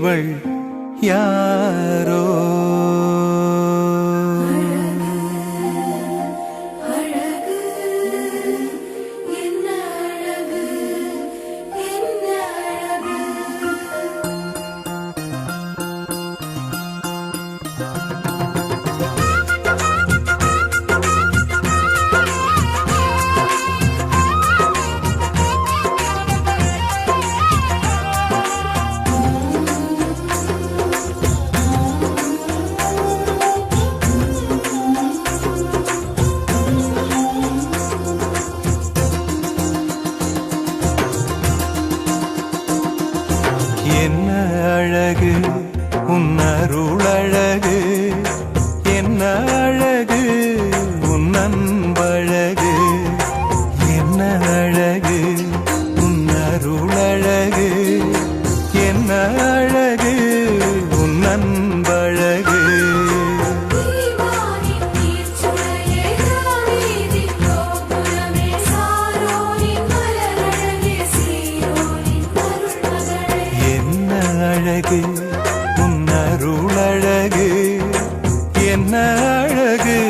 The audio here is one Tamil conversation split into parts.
இவள் யாரோ? அழகு உன் அருள் அழகு அழகு.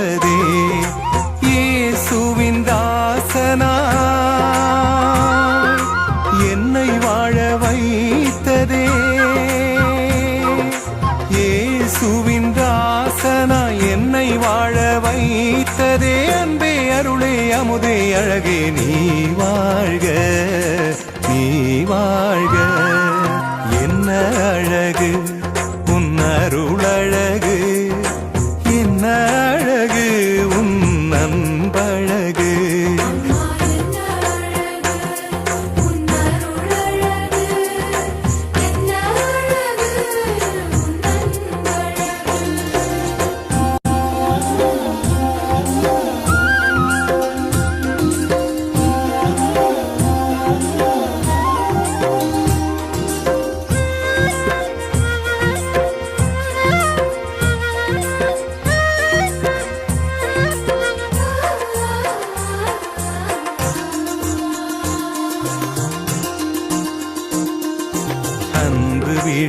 என்னை வாழ வைத்ததே அன்பே அருளே அமுதே அழகே நீ வாழ்க நீ வாழ்க. என்ன அழகு?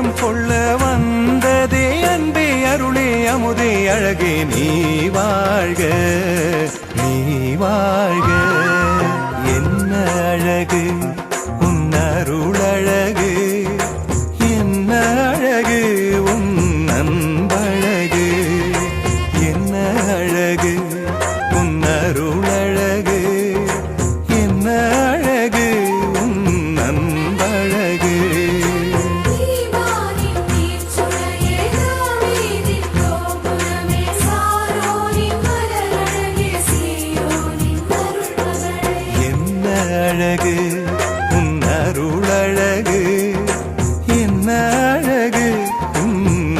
தஞ்சம் கொள்ள வந்ததே அன்பே அருளே அமுதே அழகே நீ வாழ்க நீ வாழ்க. என்ன அழகு உன் அருள்? அழகு உன் அருள் அழகு. என்ன அழகு உன்